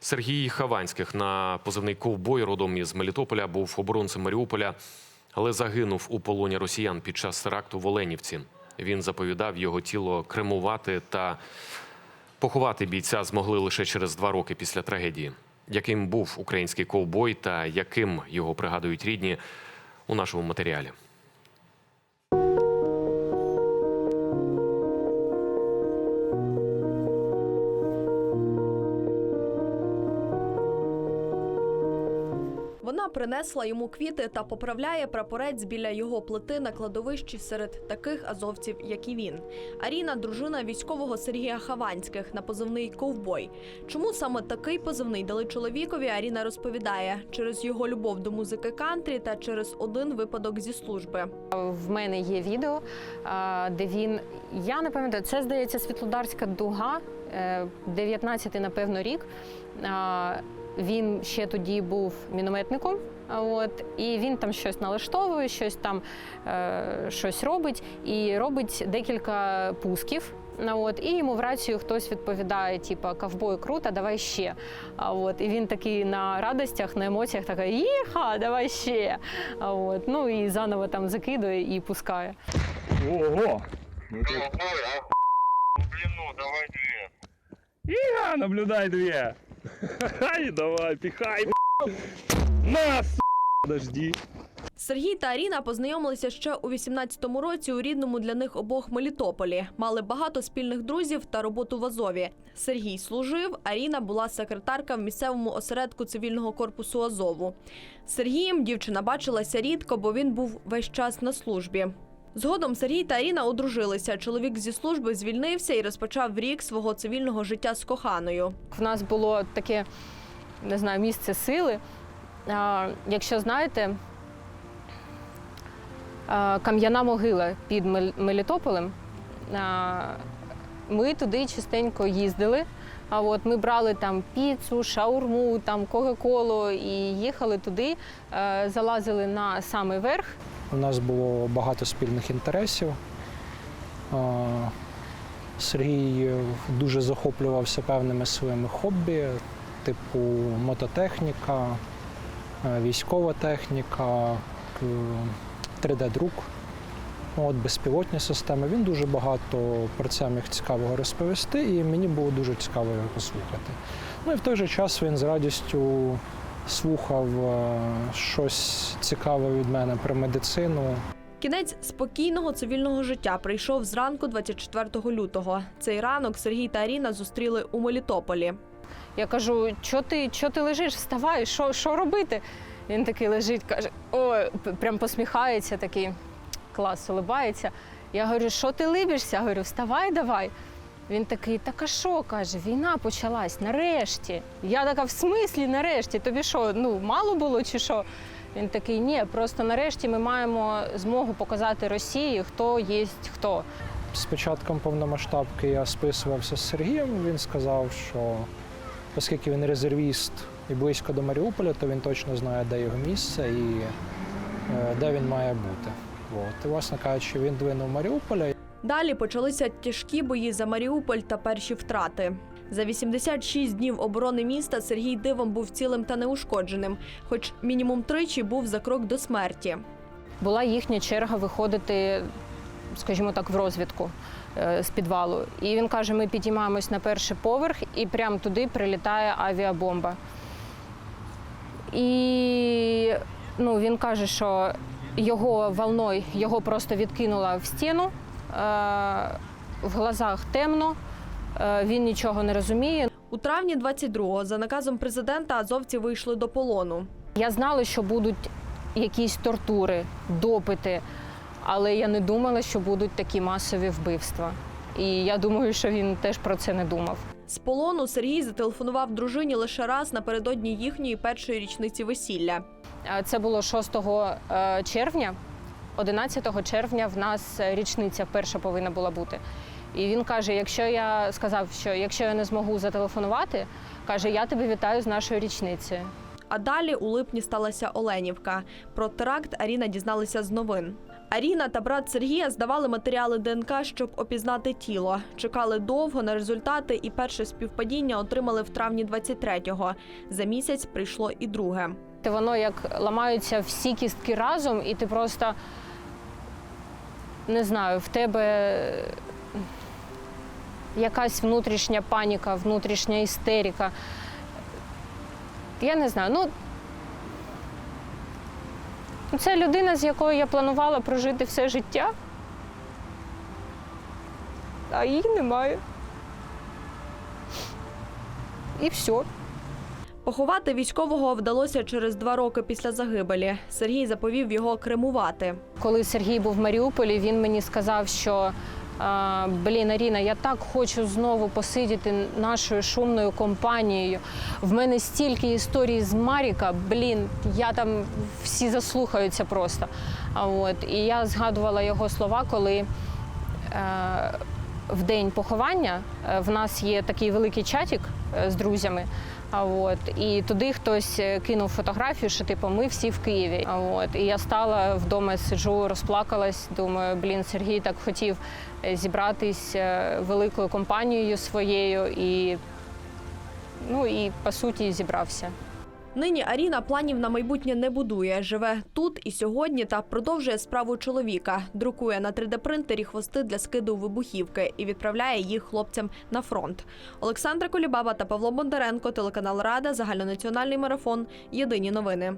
Сергій Хаванських на позивний ковбой родом із Мелітополя був оборонцем Маріуполя, але загинув у полоні росіян під час теракту в Оленівці. Він заповідав його тіло кремувати та поховати бійця змогли лише через два роки після трагедії. Яким був український ковбой та яким його пригадують рідні у нашому матеріалі. Вона принесла йому квіти та поправляє прапорець біля його плити на кладовищі серед таких азовців, як і він. Аріна дружина військового Сергія Хаванських на позивний ковбой. Чому саме такий позивний дали чоловікові? Аріна розповідає через його любов до музики кантрі та через один випадок зі служби. В мене є відео, де він, я не пам'ятаю, це здається Світлодарська дуга, е, 19-й, напевно, рік. Він ще тоді був мінометником. а От, і він там щось налаштовує, щось там е, щось робить, і робить декілька пусків. От, і йому в рацію хтось відповідає, типа ковбой круто, давай ще. А от, і він такий на радостях, на емоціях, такий їха, давай ще. А от, ну і заново там закидує і пускає. Ого! Ну а давай две. Ига, наблюдай две! Ай, давай, пихай! На, подожди! Сергій та Аріна познайомилися ще у 18-му році у рідному для них обох Мелітополі. Мали багато спільних друзів та роботу в Азові. Сергій служив, Аріна була секретарка в місцевому осередку цивільного корпусу Азову. Сергієм дівчина бачилася рідко, бо він був весь час на службі. Згодом Сергій та Аріна одружилися. Чоловік зі служби звільнився і розпочав рік свого цивільного життя з коханою. В нас було таке, не знаю, місце сили. Якщо знаєте, кам'яна могила під Мел- Мелітополем. Ми туди частенько їздили. А от ми брали там піцу, шаурму, там кока-колу і їхали туди, залазили на самий верх. У нас було багато спільних інтересів. Сергій дуже захоплювався певними своїми хобі, типу мототехніка, е, військова техніка, 3D-друк, от, безпілотні системи. Він дуже багато про це міг цікавого розповісти, і мені було дуже цікаво його послухати. Ну і в той же час він з радістю слухав е, щось цікаве від мене про медицину. Кінець спокійного цивільного життя прийшов зранку 24 лютого. Цей ранок Сергій та Аріна зустріли у Мелітополі. Я кажу, що ти, що ти лежиш? Вставай, що, що робити? Він такий лежить, каже, ой, прям посміхається, такий клас, улибається. Я говорю, що ти либишся? Говорю, вставай давай. Він такий, так а що каже, війна почалась нарешті. Я така, в смислі нарешті? Тобі що, ну мало було чи що? Він такий, ні, просто нарешті ми маємо змогу показати Росії, хто є хто. З початком повномасштабки я списувався з Сергієм. Він сказав, що оскільки він резервіст і близько до Маріуполя, то він точно знає, де його місце і е, де він має бути. От. І, власне кажучи, він двинув Маріуполя. Далі почалися тяжкі бої за Маріуполь та перші втрати. За 86 днів оборони міста Сергій дивом був цілим та неушкодженим, хоч мінімум тричі був за крок до смерті. була їхня черга виходити, скажімо так, в розвідку е, з підвалу. І він каже: ми підіймаємось на перший поверх, і прямо туди прилітає авіабомба. І ну, він каже, що його волною його просто відкинуло в стіну, в глазах темно, е, він нічого не розуміє. У травні 22-го за наказом президента азовці вийшли до полону. Я знала, що будуть якісь тортури, допити, але я не думала, що будуть такі масові вбивства. І я думаю, що він теж про це не думав. З полону Сергій зателефонував дружині лише раз напередодні їхньої першої річниці весілля. Е, Це було 6 е, червня. 11 червня в нас річниця перша повинна була бути. І він каже: якщо я сказав, що якщо я не змогу зателефонувати, каже, я тебе вітаю з нашою річницею. А далі у липні сталася Оленівка. Про теракт Аріна дізналася з новин. Аріна та брат Сергія здавали матеріали ДНК, щоб опізнати тіло. Чекали довго на результати, і перше співпадіння отримали в травні 23-го. За місяць прийшло і друге. Ти воно як ламаються всі кістки разом, і ти просто не знаю, в тебе якась внутрішня паніка, внутрішня істерика. Я не знаю. Ну, це людина, з якою я планувала прожити все життя, а її немає. І все. Поховати військового вдалося через два роки після загибелі. Сергій заповів його кремувати. Коли Сергій був в Маріуполі, він мені сказав, що блін, Аріна, я так хочу знову посидіти нашою шумною компанією. В мене стільки історій з Маріка, блін, я там всі заслухаються просто. От і я згадувала його слова, коли. В день поховання е, в нас є такий великий чатик е, з друзями. А от і туди хтось е, кинув фотографію, що типу ми всі в Києві. А от і я стала вдома, сиджу, розплакалась. Думаю, блін, Сергій так хотів зібратись великою компанією своєю, і ну і по суті зібрався. Нині Аріна планів на майбутнє не будує. Живе тут і сьогодні та продовжує справу чоловіка. Друкує на 3D-принтері хвости для скиду вибухівки і відправляє їх хлопцям на фронт. Олександра Колібаба та Павло Бондаренко, телеканал Рада, загальнонаціональний марафон. Єдині новини.